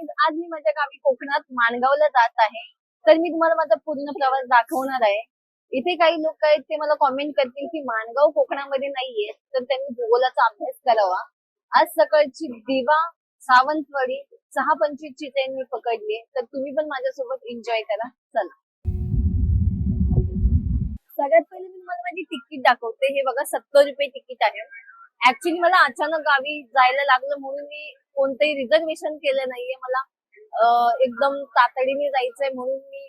Guys आज मी माझ्या गावी कोकणात माणगावला जात आहे. तर मी तुम्हाला माझा पूर्ण प्रवास दाखवणार आहे. इथे काही लोक आहेत ते मला कॉमेंट करतील की माणगाव कोकणामध्ये नाहीये. तर त्यांनी भूगोलाचा अभ्यास करावा. आज सकाळची दिवा सावंतवाडी सहा पंचवीस ची ट्रेन मी पकडली तर तुम्ही पण माझ्यासोबत एन्जॉय करा. चला. सगळ्यात पहिले मी तुम्हाला माझी तिकीट दाखवते. हे बघा सत्तर रुपये तिकीट आहे. ऍक्च्युली मला अचानक गावी जायला लागलं म्हणून मी कोणतंही रिझर्वेशन केलं नाहीये. मला एकदम तातडीने जायचंय म्हणून मी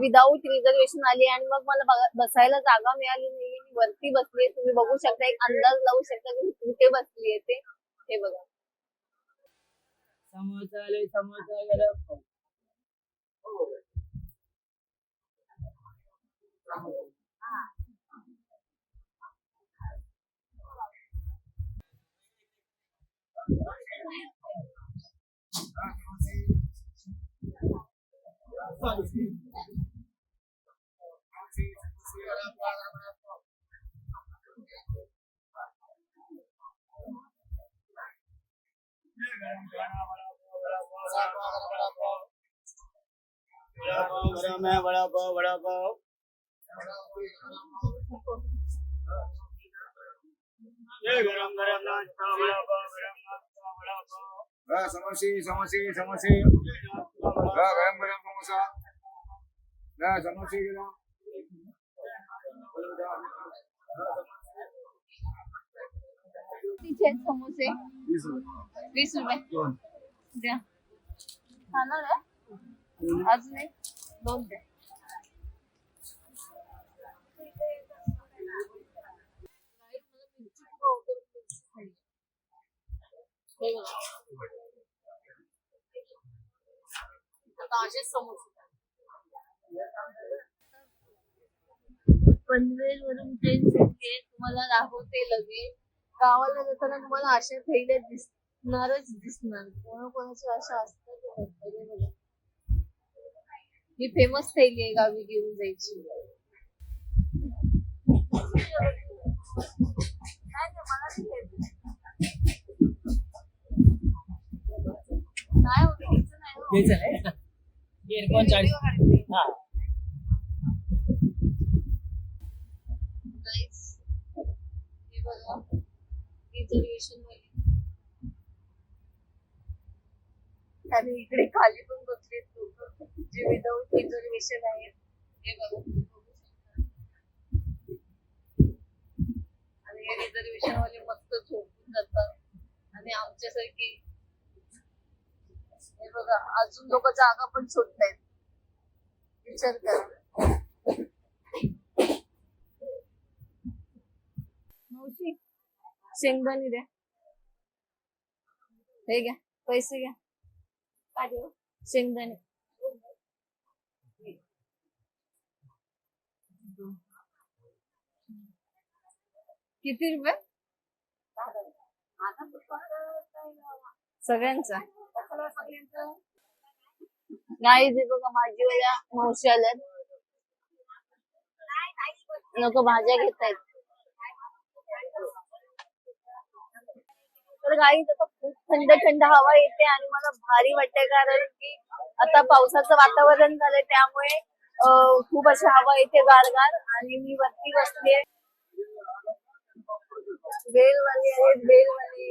विदाऊट रिझर्वेशन आली आणि मग मला बघा- बसायला जागा मिळाली नाही मी वरती बसली तुम्ही बघू शकता एक अंदाज लावू शकता की मी कुठे बसली ते. हे बघा. समोसा लय है बड़ा पाव बड़ा पाव ये गरम गरम नाश्ता बड़ा पाव. समोसे समोसे समोसे गरम गरम समोसा. समोसे गरम तिथे समोसे. वीस रुपये. द्या. खाणार अजून एक दोन द्या. हे बघा. आता असेच समोसे पनवेल वरून ट्रेन सुटते तुम्हाला दाखवते लगेच. गावाला जाताना तुम्हाला अशा थैल्या दिसणारच दिसणार. कोणाकोणाच्या अशा असतात ही फेमस थैली आहे गावी घेऊन जायची. नाही नाही होत, नाही हा. हे बघा. रिझर्वेशन वाली. आणि इकडे खाली पण बसलेत लोक जे विदाऊट रिझर्वेशन आहेत. हे बघा. तुम्ही बघू शकता. आणि हे रिझर्वेशन वाले मस्त झोपून जातात. आणि आमच्यासारखी बघा अजून लोक जागा पण शोधतायत. विचार करा. मावशी शेंगदाणे द्या. हे घ्या पैसे घ्या. काय देऊ शेंगदाणे किती रुपये? सगळ्यांचा. नाही ते बघा भाजीवाल्या मावशी आल्यात. नको भाज्या घेत आहेत तर गाई आता खूप थंड थंड हवा येते आणि मला भारी वाटते कारण की आता पावसाचं वातावरण झालंय त्यामुळे खूप अशी हवा येते गारगार आणि मी वरती बसलीये. बेलवाली आहेत बेलवाली.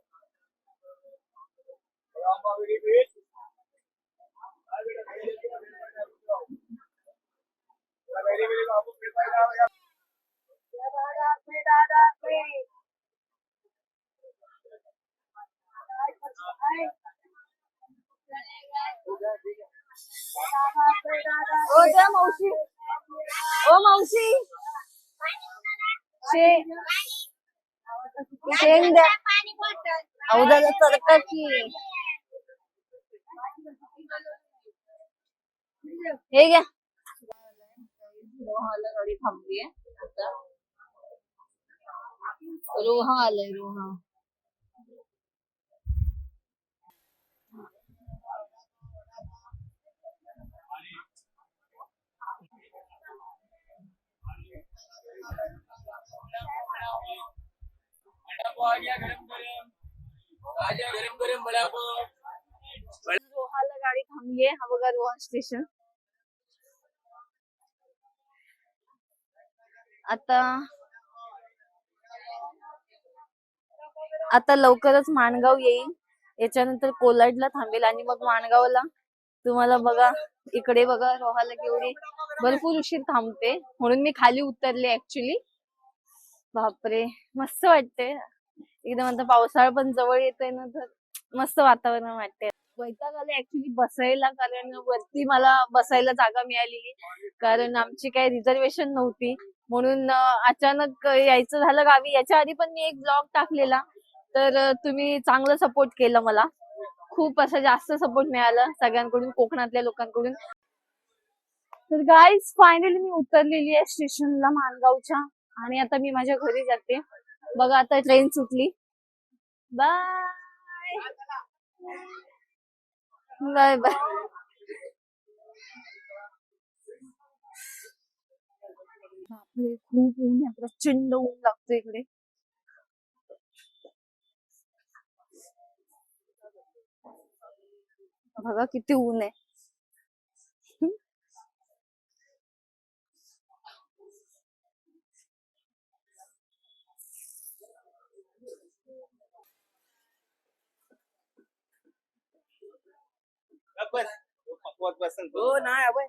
ओ द्या मावशी. ओ मावशी. शे शेंग द्या. दादा सरका की. हे घ्या. गाडी थांबली आता. रोहा आलंय रोहा गरम गरम. वडापाव रोहाला गाडी थांबली आहे हा बघा रोहा स्टेशन. आता आता लवकरच माणगाव येईल. याच्यानंतर कोलाडला थांबेल आणि मग माणगावला तुम्हाला बघा इकडे बघा रोहाला केवढी भरपूर उशीर थांबते. म्हणून मी खाली उतरले ऍक्च्युली बापरे मस्त वाटते एकदम आता पावसाळा पण जवळ येतोय ना तर मस्त वातावरण वाटते वैताग आले ऍक्च्युली बसायला कारण वरती मला बसायला जागा मिळालेली. कारण आमची काही रिझर्वेशन नव्हती. म्हणून अचानक यायचं झालं गावी. याच्या आधी पण मी एक ब्लॉग टाकलेला. तर तुम्ही चांगलं सपोर्ट केलं मला. खूप असं जास्त सपोर्ट मिळाला सगळ्यांकडून कोकणातल्या लोकांकडून. तर गाईज फायनली मी उतरलेली आहे स्टेशनला माणगावच्या. आणि आता मी माझ्या घरी जाते. बघा आता ट्रेन सुटली. बाय बाय बाय बापरे खूप ऊन आहे. प्रचंड ऊन लागतो इकडे. बघा किती ऊन आहे. हो नाही आपण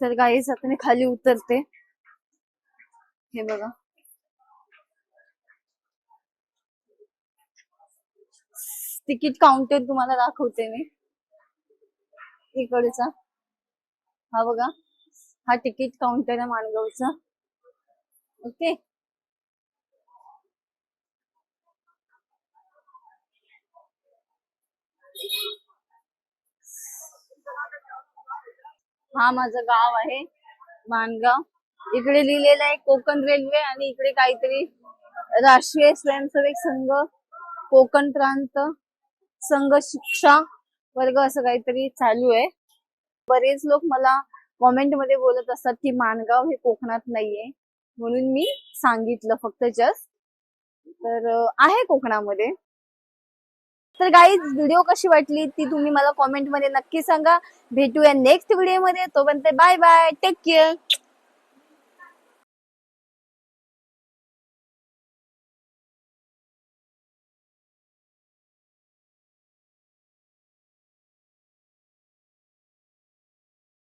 तर गाईज आता मी खाली उतरते. हे बघा. तिकीट काउंटर तुम्हाला दाखवते मी. इकडचा. हा बघा. हा तिकीट काउंटर आहे माणगावचा. ओके? हा माझं गाव आहे माणगाव. इकडे लिहिलेलं आहे कोकण रेल्वे आणि इकडे काहीतरी राष्ट्रीय स्वयंसेवक संघ कोकण प्रांत संघ शिक्षा वर्ग असं काहीतरी चालू आहे. बरेच लोक मला कॉमेंटमध्ये बोलत असतात की माणगाव हे कोकणात नाहीये म्हणून मी सांगितलं फक्त जस्ट तर आहे कोकणामध्ये. तर गाईज व्हिडिओ कशी वाटली ती तुम्ही मला कॉमेंटमध्ये नक्की सांगा. भेटूया नेक्स्ट व्हिडिओमध्ये. तोपर्यंत बाय बाय टेक केअर